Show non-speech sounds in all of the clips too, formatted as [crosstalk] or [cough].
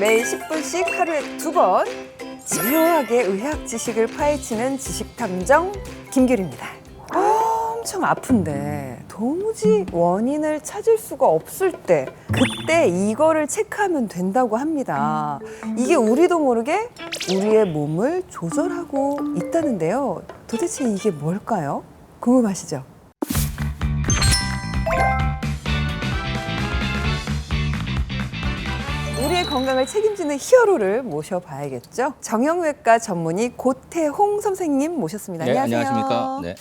매일 10분씩 하루에 두 번 집요하게 의학 지식을 파헤치는 지식탐정 김규리입니다. 엄청 아픈데 도무지 원인을 찾을 수가 없을 때 그때 이거를 체크하면 된다고 합니다. 이게 우리도 모르게 우리의 몸을 조절하고 있다는데요. 도대체 이게 뭘까요? 궁금하시죠? 우리의 건강을 책임지는 히어로를 모셔봐야겠죠. 정형외과 전문의 고태홍 선생님 모셨습니다. 네, 안녕하세요. 안녕하십니까. 네.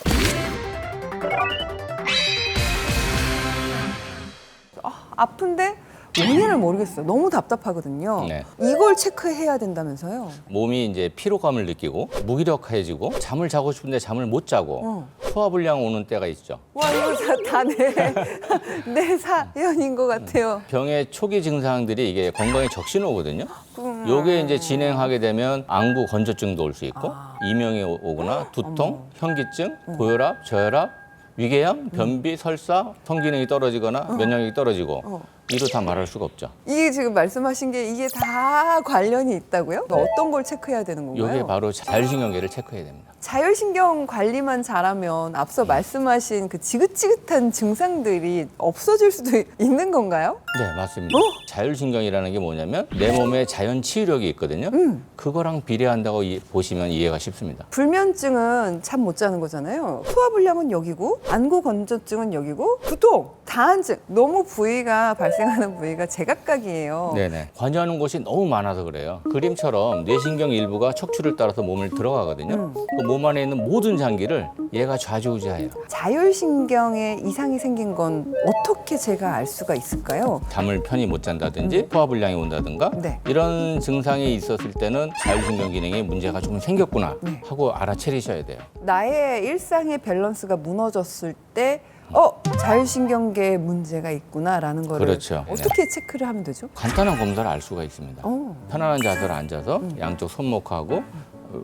아픈데 원인을 모르겠어요. 너무 답답하거든요. 네. 이걸 체크해야 된다면서요. 몸이 이제 피로감을 느끼고 무기력해지고 잠을 자고 싶은데 잠을 못 자고 어. 소화불량 오는 때가 있죠. 와 이거 다내 [laughs] 내 사연인 것 같아요. 병의 초기 증상들이 이게 건강에 적신호거든요. 음. 요게 이제 진행하게 되면 안구 건조증도 올 수 있고 아. 이명이 오- 오거나 두통, 어머. 음. 현기증, 고혈압, 저혈압, 위궤양, 변비, 설사, 성기능이 떨어지거나 면역력이 떨어지고 어. 이로 다 말할 수가 없죠. 이게 지금 말씀하신 게 이게 다 관련이 있다고요? 어떤 걸 체크해야 되는 건가요? 요게 바로 자율신경계를 체크해야 됩니다. 자율신경 관리만 잘하면 앞서 말씀하신 그 지긋지긋한 증상들이 없어질 수도 있는 건가요? 네, 맞습니다. 어? 자율신경이라는 게 뭐냐면 내 몸에 자연 치유력이 있거든요. 음. 그거랑 비례한다고 이- 보시면 이해가 쉽습니다. 불면증은 잠 못 자는 거잖아요. 소화불량은 여기고 안구 건조증은 여기고 두통, 다한증 너무 부위가 발생하는 부위가 제각각이에요. 네네. 관여하는 곳이 너무 많아서 그래요. 그림처럼 뇌신경 일부가 척추를 따라서 몸을 들어가거든요. 음. 그몸 안에 있는 모든 장기를 얘가 좌지우지해요. 자율신경에 이상이 생긴 건 어떻게 제가 알 수가 있을까요? 잠을 편히 못 잔다든지 소화불량이 온다든가 음. 네. 이런 증상이 있었을 때는 자율신경 기능에 문제가 좀 생겼구나 네. 하고 알아차리셔야 돼요. 나의 일상의 밸런스가 무너졌을 때 어, 자율신경계에 문제가 있구나라는 거를 그렇죠. 어떻게 체크를 하면 되죠? 간단한 검사를 알 수가 있습니다. 어. 편안한 자세로 앉아서 음. 양쪽 손목하고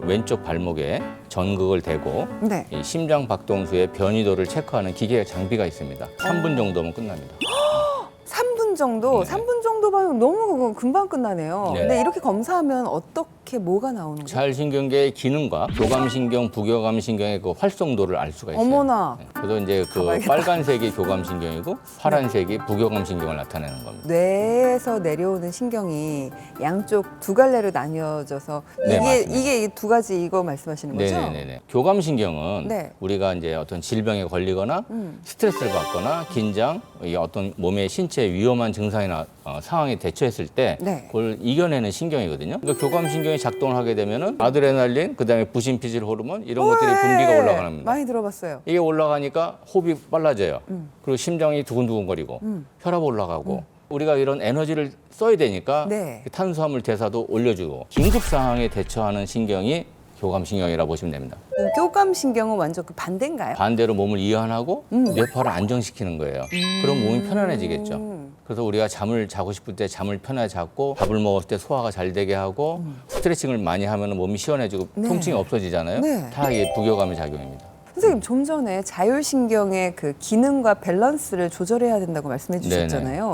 왼쪽 발목에 전극을 대고 네. 이 심장 박동수의 변이도를 체크하는 기계 장비가 있습니다. 3분 정도면 끝납니다. [gasps] 3분 정도, 네. 3분 정도 면 너무 그거 금방 끝나네요. 네. 근데 이렇게 검사하면 어떻게 뭐가 나오는 거예요? 자율신경계의 기능과 교감신경, 부교감신경의 그 활성도를 알 수가 있어요. 어머나. 네. 그래서 이제 그 가봐야겠다. 빨간색이 교감신경이고 파란색이 부교감신경을 나타내는 겁니다. 뇌에서 내려오는 신경이 양쪽 두 갈래로 나뉘어져서 네, 이게 맞습니다. 이게 이 두 가지 이거 말씀하시는 거죠? 네네네. 교감신경은 네. 우리가 이제 어떤 질병에 걸리거나 음. 스트레스를 받거나 긴장, 이 어떤 몸의 신체 위험한 증상이 나 어, 상황에 대처했을 때 네. 그걸 이겨내는 신경이거든요. 그러니까 교감신경이 작동을 하게 되면은 아드레날린, 그다음에 부신피질 호르몬 이런 것들이 네. 분비가 올라갑니다. 많이 들어봤어요. 이게 올라가니까 호흡이 빨라져요. 음. 그리고 심장이 두근두근거리고 음. 혈압 올라가고 우리가 이런 에너지를 써야 되니까 네. 탄수화물 대사도 올려주고 긴급 상황에 대처하는 신경이 교감신경이라고 보시면 됩니다. 교감 신경은 완전 그 반대인가요? 반대로 몸을 이완하고 음. 뇌파를 안정시키는 거예요. 그럼 몸이 편안해지겠죠. 음. 그래서 우리가 잠을 자고 싶을 때 잠을 편하게 자고 밥을 먹었을 때 소화가 잘 되게 하고 스트레칭을 많이 하면 몸이 시원해지고 음. 네. 통증이 없어지잖아요. 네. 다 이게 부교감의 작용입니다. 선생님 좀 전에 자율신경의 그 기능과 밸런스를 조절해야 된다고 말씀해 주셨잖아요.